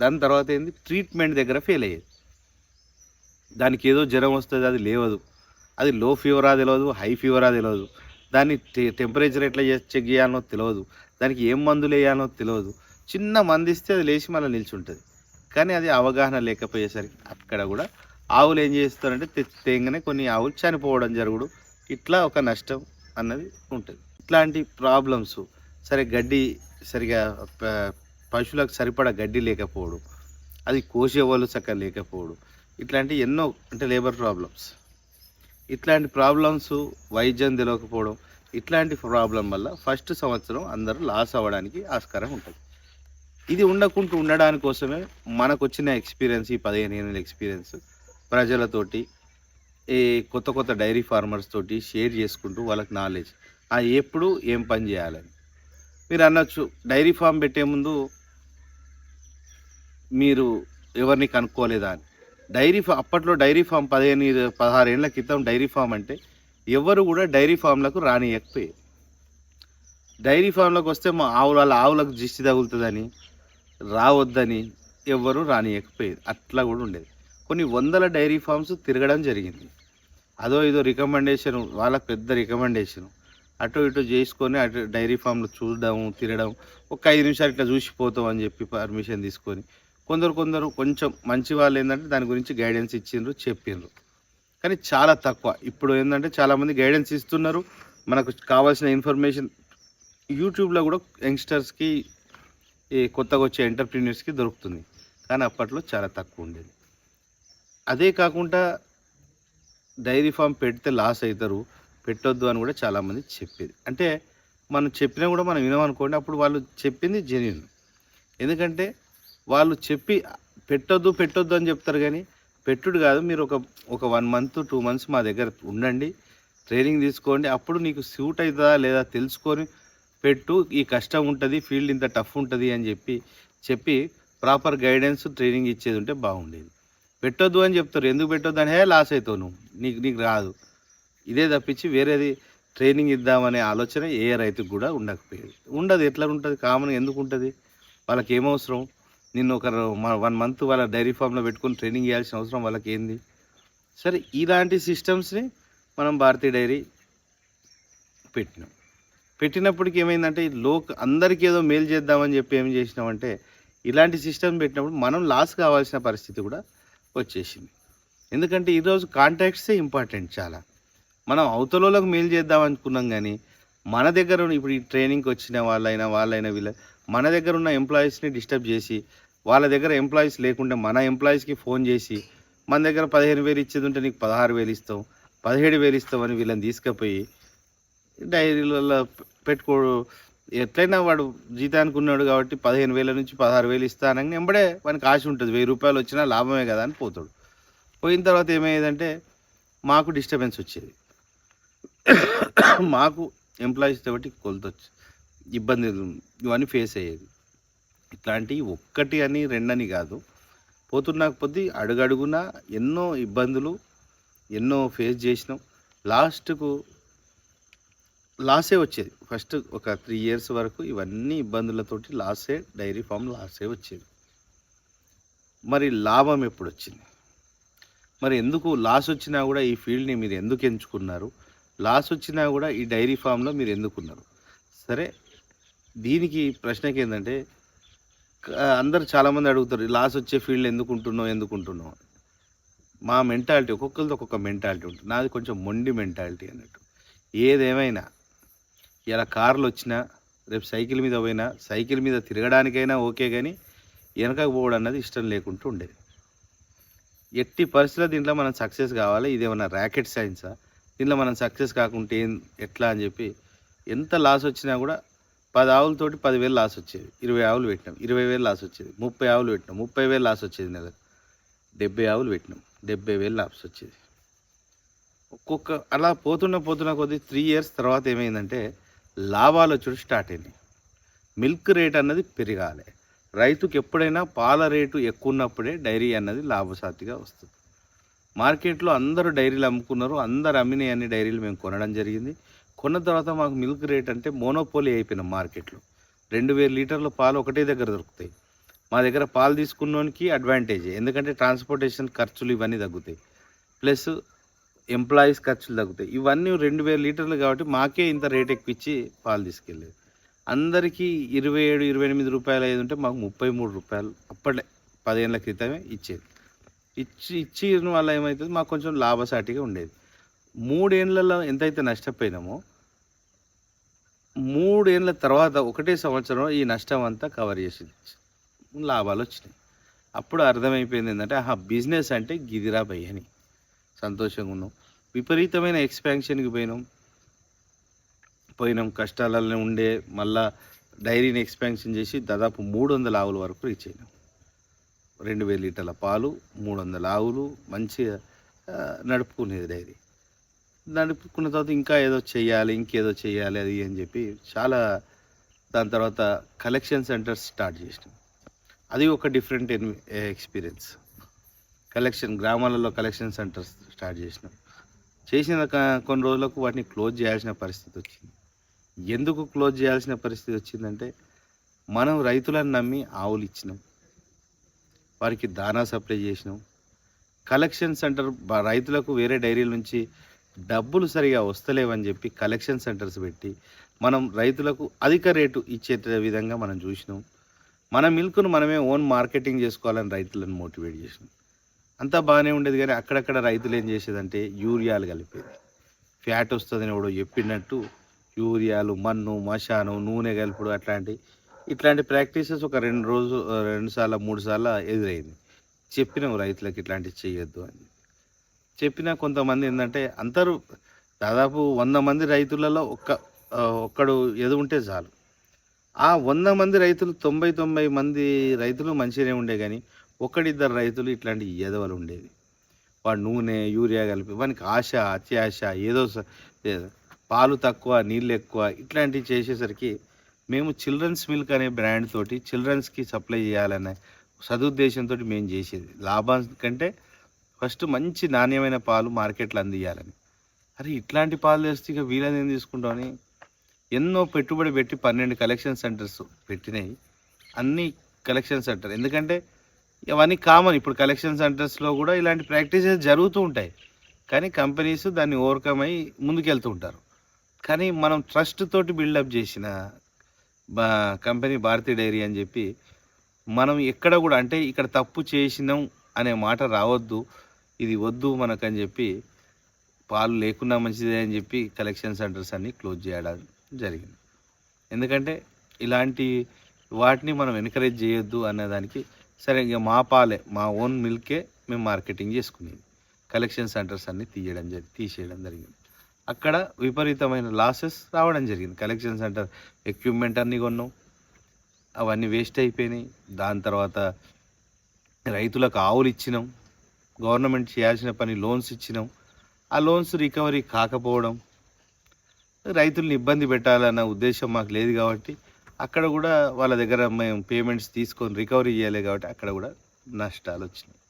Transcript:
దాని తర్వాత ఏంది? ట్రీట్మెంట్ దగ్గర ఫెయిల్ అయ్యేది. దానికి ఏదో జ్వరం వస్తుంది అది లేవదు. అది లో ఫీవరా తెలియదు హై ఫీవరా తెలియదు దాన్ని టెంపరేచర్ ఎట్లా చెక్ చేయాలనో తెలియదు దానికి ఏం మందులు వేయాలనో తెలియదు చిన్న మంది ఇస్తే అది లేచి మళ్ళీ నిల్చుంటుంది. కానీ అది అవగాహన లేకపోయేసరికి అక్కడ కూడా ఆవులు ఏం చేస్తారంటే తెచ్చి కొన్ని ఆవులు చనిపోవడం జరుగుడు. ఇట్లా ఒక నష్టం అన్నది ఉంటుంది. ఇట్లాంటి ప్రాబ్లమ్స్ సరే గడ్డి సరిగా పశువులకు సరిపడా గడ్డి లేకపోవడం అది కోసే వాళ్ళు చక్కగా లేకపోవడం ఇట్లాంటి ఎన్నో అంటే లేబర్ ప్రాబ్లమ్స్. ఇట్లాంటి ప్రాబ్లమ్స్ వైద్యం తెలియకపోవడం ఇట్లాంటి ప్రాబ్లం వల్ల ఫస్ట్ సంవత్సరం అందరూ లాస్ అవ్వడానికి ఆస్కారం ఉంటుంది. ఇది ఉండకుండా ఉండడానికి కోసమే మనకు వచ్చిన ఎక్స్పీరియన్స్ ఈ పదిహేను ఏళ్ళ ఎక్స్పీరియన్స్ ప్రజలతోటి ఈ కొత్త కొత్త డైరీ ఫార్మర్స్ తోటి షేర్ చేసుకుంటూ వాళ్ళకి నాలెడ్జ్. ఎప్పుడు ఏం పని చేయాలని. మీరు అనొచ్చు డైరీ ఫామ్ పెట్టే ముందు మీరు ఎవరిని కనుక్కోలేదా అని. డైరీ ఫా అప్పట్లో డైరీ ఫామ్ పదిహేను పదహారు ఏళ్ళ క్రితం డైరీ ఫామ్ అంటే ఎవరు కూడా డైరీ ఫామ్లకు రానియకపోయేది. డైరీ ఫామ్లకు వస్తే మా ఆవుల వాళ్ళ ఆవులకు దిష్టి తగులుతుందని రావద్దని ఎవ్వరు రానియకపోయేది. అట్లా కూడా ఉండేది. కొన్ని వందల డైరీ ఫామ్స్ తిరగడం జరిగింది. అదో ఇదో రికమెండేషన్ వాళ్ళకి పెద్ద రికమెండేషన్. అటు ఇటు చేసుకొని అటు డైరీ ఫామ్లో చూడడం తిరగడం ఒక ఐదు నిమిషాలు ఇట్లా చూసిపోతాం అని చెప్పి పర్మిషన్ తీసుకొని కొందరు కొందరు కొంచెం మంచి వాళ్ళు ఏంటంటే దాని గురించి గైడెన్స్ ఇచ్చిండ్రు చెప్పిండ్రు కానీ చాలా తక్కువ. ఇప్పుడు ఏంటంటే చాలామంది గైడెన్స్ ఇస్తున్నారు. మనకు కావాల్సిన ఇన్ఫర్మేషన్ యూట్యూబ్లో కూడా యంగ్స్టర్స్కి ఈ కొత్తగా వచ్చే ఎంటర్ప్రీనియర్స్కి దొరుకుతుంది. కానీ అప్పట్లో చాలా తక్కువ ఉండేది. అదే కాకుండా డైరీ ఫామ్ పెడితే లాస్ అవుతారు పెట్టొద్దు అని కూడా చాలామంది చెప్పేది. అంటే మనం చెప్పినా కూడా మనం వినమనుకోండి అప్పుడు వాళ్ళు చెప్పింది జెన్యున్ ఎందుకంటే వాళ్ళు చెప్పి పెట్టొద్దు పెట్టొద్దు అని చెప్తారు కానీ పెట్టుడు కాదు. మీరు ఒక ఒక వన్ మంత్ టూ మంత్స్ మా దగ్గర ఉండండి. ట్రైనింగ్ తీసుకోండి. అప్పుడు నీకు సూట్ అవుతుందా లేదా తెలుసుకొని పెట్టు. ఈ కష్టం ఉంటుంది ఫీల్డ్ ఇంత టఫ్ ఉంటుంది అని చెప్పి చెప్పి ప్రాపర్ గైడెన్స్ ట్రైనింగ్ ఇచ్చేది ఉంటే బాగుండేది. పెట్టొద్దు అని చెప్తారు. ఎందుకు పెట్టొద్దు అనే? లాస్ అవుతావు నువ్వు నీకు నీకు రాదు. ఇదే తప్పించి వేరేది ట్రైనింగ్ ఇద్దామనే ఆలోచన ఏ రైతుకు కూడా ఉండకపోయేది. ఉండదు. ఎట్లా ఉంటుంది? కామన్ ఎందుకు ఉంటుంది? వాళ్ళకి ఏమవసరం నిన్ను ఒక వన్ మంత్ వాళ్ళ డైరీ ఫామ్లో పెట్టుకొని ట్రైనింగ్ చేయాల్సిన అవసరం వాళ్ళకి ఏంది సరే ఇలాంటి సిస్టమ్స్ని మనం భారతీయ డైరీ పెట్టినాం. పెట్టినప్పటికి ఏమైందంటే లోక్ అందరికీ ఏదో మేలు చేద్దామని చెప్పి ఏం చేసినామంటే ఇలాంటి సిస్టమ్ పెట్టినప్పుడు మనం లాస్ కావాల్సిన పరిస్థితి కూడా వచ్చేసింది. ఎందుకంటే ఈరోజు కాంటాక్ట్సే ఇంపార్టెంట్ చాలా. మనం అవతలలోకి మేలు చేద్దాం అనుకున్నాం కానీ మన దగ్గర ఇప్పుడు ఈ ట్రైనింగ్కి వచ్చిన వాళ్ళైనా వాళ్ళైనా వీళ్ళ మన దగ్గర ఉన్న ఎంప్లాయీస్ని డిస్టర్బ్ చేసి వాళ్ళ దగ్గర ఎంప్లాయీస్ లేకుంటే మన ఎంప్లాయీస్కి ఫోన్ చేసి మన దగ్గర పదిహేను వేలు ఇచ్చేది ఉంటే నీకు పదహారు వేలు ఇస్తాం పదిహేడు వేలు ఇస్తామని వీళ్ళని తీసుకుపోయి డైరీలలో పెట్టుకో ఎట్లయినా వాడు జీతానికి ఉన్నాడు కాబట్టి పదిహేను వేల నుంచి పదహారు వేలు ఇస్తానని వెంబడే వానికి ఆశ ఉంటుంది వెయ్యి రూపాయలు వచ్చినా లాభమే కదా అని పోతాడు. పోయిన తర్వాత ఏమయ్యేదంటే మాకు డిస్టర్బెన్స్ వచ్చేది. మాకు ఎంప్లాయీస్ తోటి కొలత ఇబ్బంది ఇవన్నీ ఫేస్ అయ్యేది. ఇట్లాంటివి ఒక్కటి అని రెండని కాదు. పోతున్నా కొద్దీ అడుగడుగునా ఎన్నో ఇబ్బందులు ఎన్నో ఫేస్ చేసినాం. లాస్ట్కు లాసే వచ్చేది. ఫస్ట్ ఒక త్రీ ఇయర్స్ వరకు ఇవన్నీ ఇబ్బందులతోటి లాసే డైరీ ఫామ్ లాసే వచ్చేది. మరి లాభం ఎప్పుడు వచ్చింది మరి ఎందుకు లాస్ వచ్చినా కూడా ఈ ఫీల్డ్ని మీరు ఎందుకు ఎంచుకున్నారు? లాస్ వచ్చినా కూడా ఈ డైరీ ఫామ్లో మీరు ఎందుకున్నారు? సరే దీనికి ప్రశ్నకి ఏంటంటే అందరు చాలామంది అడుగుతారు లాస్ వచ్చే ఫీల్డ్ ఎందుకు ఉంటున్నావు ఎందుకు ఉంటున్నావు? మా మెంటాలిటీ ఒక్కొక్కరిది ఒక్కొక్క మెంటాలిటీ ఉంటుంది. నాది కొంచెం మొండి మెంటాలిటీ అన్నట్టు. ఏదేమైనా ఇలా కార్లు వచ్చినా రేపు సైకిల్ మీద పోయినా సైకిల్ మీద తిరగడానికైనా ఓకే కానీ వెనకకు పోవడం అన్నది ఇష్టం లేకుంటూ ఉండేది. ఎట్టి పరిస్థితుల్లో దీంట్లో మనం సక్సెస్ కావాలి. ఇదేమన్నా ర్యాకెట్ సైన్సా? దీంట్లో మనం సక్సెస్ కాకుంటే ఏం ఎట్లా అని చెప్పి ఎంత లాస్ వచ్చినా కూడా పది ఆవులతోటి పదివేలు లాస్ వచ్చేది. ఇరవై ఆవులు పెట్టినాం. ఇరవై వేలు లాస్ వచ్చేది. ముప్పై ఆవులు పెట్టినాం. ముప్పై వేలు లాస్ వచ్చేది నెల. డెబ్బై ఆవులు పెట్టినాం. డెబ్బై వేలు లాస్ వచ్చేది. ఒక్కొక్క అలా పోతున్న పోతున్న కొద్ది త్రీ ఇయర్స్ తర్వాత ఏమైందంటే లాభాలు వచ్చుడు స్టార్ట్ అయినాయి. మిల్క్ రేట్ అన్నది పెరగాలి. రైతుకు ఎప్పుడైనా పాల రేటు ఎక్కువ ఉన్నప్పుడే డైరీ అన్నది లాభసాటిగా వస్తుంది. మార్కెట్లో అందరూ డైరీలు అమ్ముకున్నారు. అందరు అమ్మినాయి అన్ని డైరీలు మేము కొనడం జరిగింది. కొన్న తర్వాత మాకు మిల్క్ రేట్ అంటే మోనోపోలీ అయిపోయినాం మార్కెట్లో. రెండు వేల లీటర్ల పాలు ఒకటే దగ్గర దొరుకుతాయి. మా దగ్గర పాలు తీసుకున్నోనికి అడ్వాంటేజ్ ఎందుకంటే ట్రాన్స్పోర్టేషన్ ఖర్చులు ఇవన్నీ తగ్గుతాయి. ప్లస్ ఎంప్లాయీస్ ఖర్చులు తగ్గుతాయి. ఇవన్నీ రెండు వేల లీటర్లు కాబట్టి మాకే ఇంత రేట్ ఎక్కిచ్చి పాలు తీసుకెళ్ళేది. అందరికీ ఇరవై ఏడు ఇరవై ఎనిమిది రూపాయలు అయ్యి ఉంటే మాకు ముప్పై మూడు రూపాయలు అప్పటి పదిహేనుల క్రితమే ఇచ్చేది. ఇచ్చి ఇచ్చిన వల్ల ఏమవుతుంది మాకు కొంచెం లాభసాటిగా ఉండేది. మూడేళ్ళలో ఎంతైతే నష్టపోయినామో మూడేళ్ళ తర్వాత ఒకటే సంవత్సరం ఈ నష్టం అంతా కవర్ చేసింది. లాభాలు వచ్చినాయి. అప్పుడు అర్థమైపోయింది ఏంటంటే ఆహా బిజినెస్ అంటే గిదిరా భయ్ అని. సంతోషంగా ఉన్నాం. విపరీతమైన ఎక్స్పాన్షన్కి పోయినాం. పోయినాం. కష్టాలలో ఉండే మళ్ళా డైరీని ఎక్స్పాన్షన్ చేసి దాదాపు మూడు వందల ఆవుల వరకు రీచ్ అయినాం. రెండు వేల లీటర్ల పాలు మూడు వందల ఆవులు మంచిగా నడుపుకునేది డైరీ. నడుపుకున్న తర్వాత ఇంకా ఏదో చేయాలి ఇంకేదో చేయాలి అది అని చెప్పి చాలా దాని తర్వాత కలెక్షన్ సెంటర్స్ స్టార్ట్ చేసినాం. అది ఒక డిఫరెంట్ ఎక్స్పీరియన్స్ కలెక్షన్ గ్రామాలలో కలెక్షన్ సెంటర్స్ స్టార్ట్ చేసినాం. చేసిన కొన్ని రోజులకు వాటిని క్లోజ్ చేయాల్సిన పరిస్థితి వచ్చింది. ఎందుకు క్లోజ్ చేయాల్సిన పరిస్థితి వచ్చిందంటే మనం రైతులను నమ్మి ఆవులు ఇచ్చినాం. వారికి దానా సప్లై చేసినాం. కలెక్షన్ సెంటర్ రైతులకు వేరే డైరీల నుంచి డబ్బులు సరిగా వస్తలేవని చెప్పి కలెక్షన్ సెంటర్స్ పెట్టి మనం రైతులకు అధిక రేటు ఇచ్చే విధంగా మనం చూసినాం. మన మిల్క్ను మనమే ఓన్ మార్కెటింగ్ చేసుకోవాలని రైతులను మోటివేట్ చేసినాం. అంతా బాగానే ఉండేది కానీ అక్కడక్కడ రైతులు ఏం చేసేదంటే యూరియాలు కలిపేది. ఫ్యాట్ వస్తుందని ఎవడో చెప్పినట్టు యూరియాలు మన్ను మశాను నూనె కలుపుడు అట్లాంటి ఇట్లాంటి ప్రాక్టీసెస్ ఒక రెండు రోజు రెండు సార్లు మూడు సార్లు ఎదురైంది. చెప్పినాం రైతులకు ఇట్లాంటివి చేయొద్దు అని. చెప్పినా కొంతమంది ఏంటంటే అందరూ దాదాపు వంద మంది రైతులలో ఒక్క ఒక్కడు ఏదో ఉంటే చాలు. ఆ వంద మంది రైతులు తొంభై తొంభై మంది రైతులు మంచిగానే ఉండే కానీ ఒకడిద్దరు రైతులు ఇట్లాంటి ఎదవలు ఉండేది వాడు నూనె యూరియా కలిపి వానికి ఆశ అత్యాశ ఏదో స- ఏదో పాలు తక్కువ నీళ్ళు ఎక్కువ ఇట్లాంటివి చేసేసరికి మేము చిల్డ్రన్స్ మిల్క్ అనే బ్రాండ్ తోటి చిల్డ్రన్స్కి సప్లై చేయాలనే సదుద్దేశంతో మేము చేసేది. లాభం కంటే ఫస్ట్ మంచి నాణ్యమైన పాలు మార్కెట్లో అందియాలని. అరే ఇట్లాంటి పాలు తెస్తే ఇక వీళ్ళని ఏం తీసుకుంటామని ఎన్నో పెట్టుబడి పెట్టి పన్నెండు కలెక్షన్ సెంటర్స్ పెట్టినాయి. అన్ని కలెక్షన్ సెంటర్. ఎందుకంటే ఇవన్నీ కామన్. ఇప్పుడు కలెక్షన్ సెంటర్స్లో కూడా ఇలాంటి ప్రాక్టీసెస్ జరుగుతూ ఉంటాయి. కానీ కంపెనీస్ దాన్ని ఓవర్కమ్ అయ్యి ముందుకెళ్తూ ఉంటారు. కానీ మనం ట్రస్ట్ తోటి బిల్డప్ చేసిన బా కంపెనీ భారతీ డైరీ అని చెప్పి మనం ఎక్కడ కూడా అంటే ఇక్కడ తప్పు చేసినాం అనే మాట రావద్దు. ఇది వద్దు మనకని చెప్పి పాలు లేకున్నా మంచిదే అని చెప్పి కలెక్షన్ సెంటర్స్ అన్నీ క్లోజ్ చేయడం జరిగింది. ఎందుకంటే ఇలాంటి వాటిని మనం ఎంకరేజ్ చేయొద్దు అన్నదానికి సరే ఇంకా మా పాలే మా ఓన్ మిల్కే మేము మార్కెటింగ్ చేసుకునేది. కలెక్షన్ సెంటర్స్ అన్నీ తీయడం జరిగి తీసేయడం జరిగింది. అక్కడ విపరీతమైన లాసెస్ రావడం జరిగింది. కలెక్షన్ సెంటర్ ఎక్విప్మెంట్ అన్నీ కొన్నాం. అవన్నీ వేస్ట్ అయిపోయినాయి. దాని తర్వాత రైతులకు ఆవులు ఇచ్చినాం గవర్నమెంట్ చేయాల్సిన పని లోన్స్ ఇచ్చినాం. ఆ లోన్స్ రికవరీ కాకపోవడం రైతుల్ని ఇబ్బంది పెట్టాలన్న ఉద్దేశం మాకు లేదు కాబట్టి అక్కడ కూడా వాళ్ళ దగ్గర మేము పేమెంట్స్ తీసుకొని రికవరీ చేయాలి కాబట్టి అక్కడ కూడా నష్టాలు వచ్చినాయి.